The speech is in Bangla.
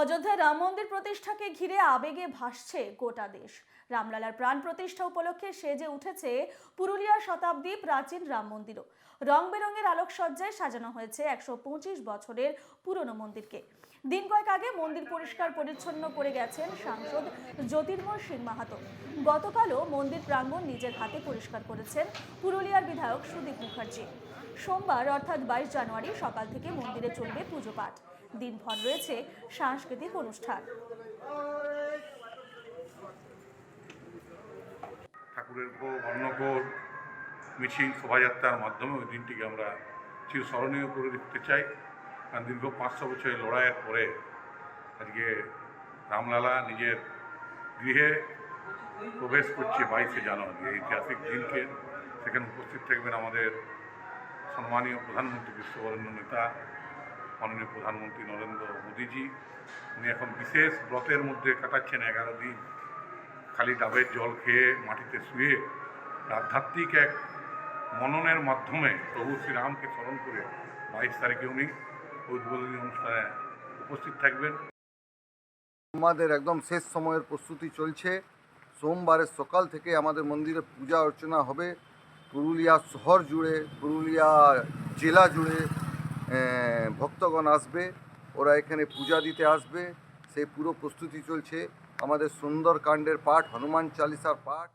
অযোধ্যায় রাম মন্দির প্রতিষ্ঠাকে ঘিরে আবেগে ভাসছে গোটা দেশ। রামলালার প্রাণ প্রতিষ্ঠা উপলক্ষে সেজে উঠেছে পুরুলিয়ার শতাব্দী প্রাচীন রাম মন্দিরও। রং বেরঙের আলোকসজ্জায় সাজানো হয়েছে একশো পঁচিশ বছরের পুরনো মন্দিরকে। দিন কয়েক আগে মন্দির পরিষ্কার পরিচ্ছন্ন করে গেছেন সাংসদ জ্যোতির্ময় সিং মাহাতো। গতকালও মন্দির প্রাঙ্গণ নিজের হাতে পরিষ্কার করেছেন পুরুলিয়ার বিধায়ক সুদীপ মুখার্জি। সোমবার, অর্থাৎ বাইশ জানুয়ারি, সকাল থেকে মন্দিরে চলবে পুজো পাঠ দিনভর রয়েছে সাংস্কৃতিক অনুষ্ঠান। ঠাকুরের ভোগ, অন্নভোগ, মিছিল, শোভাযাত্রার মাধ্যমে ওই দিনটিকে আমরা চিরস্মরণীয় করে দেখতে চাই। কারণ দীর্ঘ পাঁচশো বছরের লড়াইয়ের পরে আজকে রামলালা নিজের গৃহে প্রবেশ করছে বাইশে জানুয়ারি। এই ঐতিহাসিক দিনকে সেখানে উপস্থিত থাকবেন আমাদের সম্মানীয় প্রধানমন্ত্রী বিশ্ববরেণ্য নেতা মাননীয় প্রধানমন্ত্রী নরেন্দ্র মোদীজি, উনি এখন বিশেষ ব্রতের মধ্যে কাটাচ্ছেন এগারো দিন। খালি ডাবের জল খেয়ে মাটিতে শুয়ে আধ্যাত্মিক এক মননের মাধ্যমে প্রভু শ্রীরামকে স্মরণ করে বাইশ তারিখে উনি উদ্বোধনী অনুষ্ঠানে উপস্থিত থাকবেন। আমাদের একদম শেষ সময়ের প্রস্তুতি চলছে। সোমবারের সকাল থেকে আমাদের মন্দিরে পূজা অর্চনা হবে। পুরুলিয়া শহর জুড়ে, পুরুলিয়া জেলা জুড়ে ভক্তগণ আসবে, ওরা এখানে পূজা দিতে আসবে, সেই পুরো প্রস্তুতি চলছে। আমাদের সুন্দরকাণ্ডের পাঠ, হনুমান চালিসার পাঠ।